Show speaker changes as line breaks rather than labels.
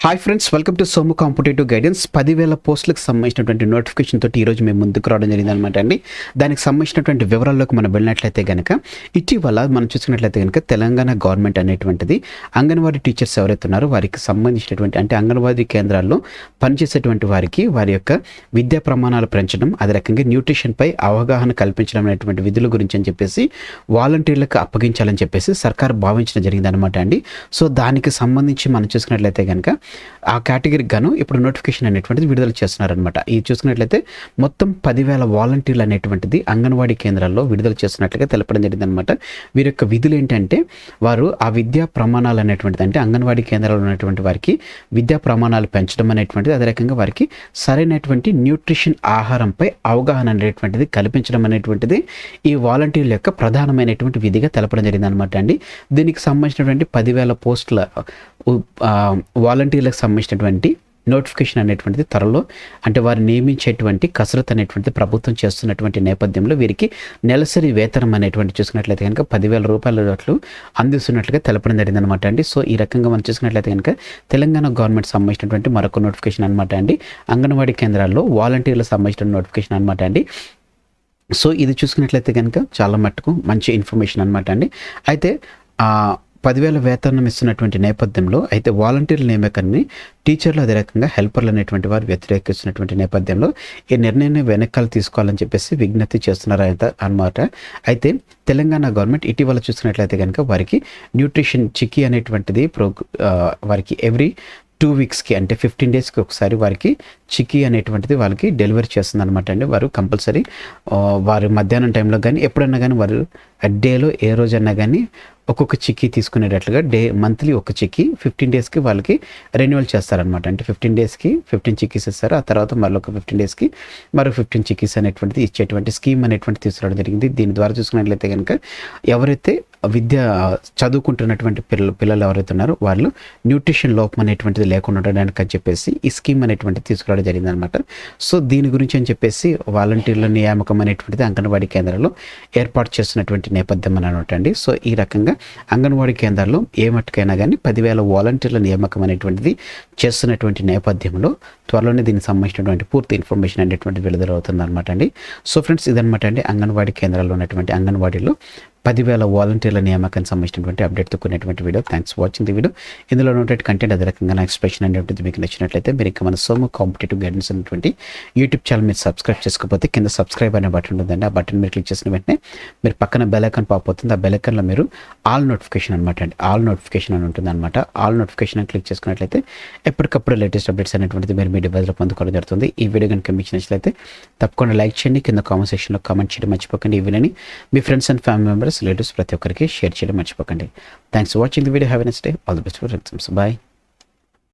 Hi friends welcome to Somu competitive guidance పదివేల పోస్టులకు సంబంధించినటువంటి నోటిఫికేషన్ తోటి ఈరోజు మేము ముందుకు రావడం జరిగింది అనమాట అండి. దానికి సంబంధించినటువంటి వివరాల్లోకి మనం వెళ్ళినట్లయితే కనుక ఇటీవల మనం చూసుకున్నట్లయితే కనుక తెలంగాణ గవర్నమెంట్ అనేటువంటిది అంగన్వాడీ టీచర్స్ ఎవరైతే ఉన్నారో వారికి సంబంధించినటువంటి అంటే అంగన్వాడీ కేంద్రాల్లో పనిచేసేటువంటి వారికి వారి యొక్క విద్యా ప్రమాణాలు పెంచడం అదే రకంగా న్యూట్రిషన్పై అవగాహన కల్పించడం అనేటువంటి విధుల గురించి అని చెప్పేసి వాలంటీర్లకు అప్పగించాలని చెప్పేసి సర్కార్ భావించడం జరిగింది అనమాట అండి. సో దానికి సంబంధించి మనం చూసుకున్నట్లయితే కనుక ఆ కేటగిరీకి గాను ఇప్పుడు నోటిఫికేషన్ అనేటువంటిది విడుదల చేస్తున్నారనమాట ఇది చూసుకున్నట్లయితే మొత్తం పదివేల వాలంటీర్లు అనేటువంటిది అంగన్వాడీ కేంద్రాల్లో విడుదల చేస్తున్నట్లుగా తెలపడం జరిగింది అనమాట వీరి యొక్క విధులు ఏంటంటే వారు ఆ విద్యా ప్రమాణాలు అనేటువంటిది అంటే అంగన్వాడీ కేంద్రాల్లో ఉన్నటువంటి వారికి విద్యా ప్రమాణాలు పెంచడం అనేటువంటిది అదే రకంగా వారికి సరైనటువంటి న్యూట్రిషన్ ఆహారంపై అవగాహన అనేటువంటిది కల్పించడం అనేటువంటిది ఈ వాలంటీర్ల యొక్క ప్రధానమైనటువంటి విధిగా తెలపడం జరిగింది అనమాట అండి. దీనికి సంబంధించినటువంటి పదివేల పోస్టుల వాలంటీర్ ఆ, సంబంధించినటువంటి నోటిఫికేషన్ అనేటువంటిది త్వరలో అంటే వారు నియమించేటువంటి కసరత్ అనేటువంటిది ప్రభుత్వం చేస్తున్నటువంటి నేపథ్యంలో వీరికి నెలసరి వేతనం అనేటువంటి చూసుకున్నట్లయితే కనుక పదివేల రూపాయల అట్లు అందిస్తున్నట్లుగా తెలపడం జరిగింది అనమాట అండి. సో ఈ రకంగా మనం చూసుకున్నట్లయితే కనుక తెలంగాణ గవర్నమెంట్ సంబంధించినటువంటి మరొక నోటిఫికేషన్ అనమాట అండి. అంగన్వాడీ కేంద్రాల్లో వాలంటీర్లకు సంబంధించిన నోటిఫికేషన్ అనమాట అండి. సో ఇది చూసుకున్నట్లయితే కనుక చాలా మట్టుకు మంచి ఇన్ఫర్మేషన్ అనమాట అండి. అయితే పదివేల వేతనం ఇస్తున్నటువంటి నేపథ్యంలో అయితే వాలంటీర్ల నియామకాన్ని టీచర్లు అదే రకంగా హెల్పర్లు అనేటువంటి వారు వ్యతిరేకిస్తున్నటువంటి నేపథ్యంలో ఈ నిర్ణయాన్ని వెనకాల తీసుకోవాలని చెప్పేసి విజ్ఞప్తి చేస్తున్నారు అయితే అనమాట అయితే తెలంగాణ గవర్నమెంట్ ఇటీవల చూసినట్లయితే కనుక వారికి న్యూట్రిషన్ చిక్కీ అనేటువంటిది ప్రో వారికి ఎవ్రీ టూ వీక్స్కి అంటే ఫిఫ్టీన్ డేస్కి ఒకసారి వారికి చిక్కీ అనేటువంటిది వాళ్ళకి డెలివరీ చేస్తుంది అనమాట అండి. వారు కంపల్సరీ వారు మధ్యాహ్నం టైంలో కానీ ఎప్పుడన్నా కానీ వారు డేలో ఏ రోజన్నా కానీ ఒక్కొక్క చిక్కీ తీసుకునేటట్లుగా డే మంత్లీ ఒక చిక్కీ ఫిఫ్టీన్ డేస్కి వాళ్ళకి రెన్యువల్ చేస్తారనమాట అంటే ఫిఫ్టీన్ డేస్కి ఫిఫ్టీన్ చిక్కీస్ ఇస్తారు. ఆ తర్వాత మరొక ఫిఫ్టీన్ డేస్కి మరో ఫిఫ్టీన్ చిక్కీస్ అనేటువంటిది ఇచ్చేటువంటి స్కీమ్ అనేటువంటి తీసుకురావడం జరిగింది. దీని ద్వారా చూసుకున్నట్లయితే కనుక ఎవరైతే విద్య చదువుకుంటున్నటువంటి పిల్లలు పిల్లలు ఎవరైతే ఉన్నారో వాళ్ళు న్యూట్రిషన్ లోపం అనేటువంటిది లేకుండా ఉండడానికి అని చెప్పేసి ఈ స్కీమ్ అనేటువంటిది తీసుకురావడం జరిగింది అనమాట సో దీని గురించి అని చెప్పేసి వాలంటీర్ల నియామకం అనేటువంటిది అంగన్వాడీ కేంద్రాల్లో ఏర్పాటు చేస్తున్నటువంటి నేపథ్యం అని అనమాట అండి. సో ఈ రకంగా అంగన్వాడీ కేంద్రాల్లో ఏ మట్టుకైనా కానీ పదివేల వాలంటీర్ల నియామకం అనేటువంటిది చేస్తున్నటువంటి నేపథ్యంలో త్వరలోనే దీనికి సంబంధించినటువంటి పూర్తి ఇన్ఫర్మేషన్ అనేటువంటి విడుదలవుతుంది అనమాట అండి. సో ఫ్రెండ్స్ ఇదనమాట అండి అంగన్వాడీ కేంద్రాల్లో ఉన్నటువంటి అంగన్వాడీలో పదివేల వాలంటీర్ల నియామకానికి సంబంధించినటువంటి అప్డేట్తో కూడినటువంటి video thanks watching the video ఇందులో ఉన్నటువంటి కంటెంట్ అదే రకంగా నా ఎక్స్ప్రెషన్ అనేటువంటిది మీకు నచ్చినట్లయితే మీరు ఇంకా మన సోము కాంపిటేటివ్ గైడెన్స్ అనేటువంటి యూట్యూబ్ ఛానల్ మీరు సబ్స్క్రైబ్ చేసుకోకపోతే కింద సబ్స్క్రైబ్ అనే బటన్ ఉందండి. ఆ బటన్ మీరు క్లిక్ చేసిన వెంటనే మీరు పక్కన బెల్ ఐకాన్ పాప్ అవుతుంది. ఆ బెల్ ఐకాన్లో మీరు ఆల్ నోటిఫికేషన్ అనమాట అండి. ఆల్ నోటిఫికేషన్ అని ఉంటుంది అనమాట ఆల్ నోటిఫికేషన్ క్లిక్ చేసుకున్నట్లయితే ఎప్పటికప్పుడు లేటెస్ట్ అప్డేట్స్ అనేటువంటిది మీరు మీ డివైస్లో పొందుకోవడం జరుగుతుంది. ఈ వీడియో కనుక మీకు నచ్చినట్లయితే తప్పకుండా లైక్ చేయండి. కింద కామెంట్ సెక్షన్లో కామెంట్ చేయడం మర్చిపోకండి. ఈ వీడియోని మీ friends and family members relatives ప్రతి ఒక్కరికి షేర్ చేయడం మర్చిపోకండి. Thanks for watching the video have next day all the best for bye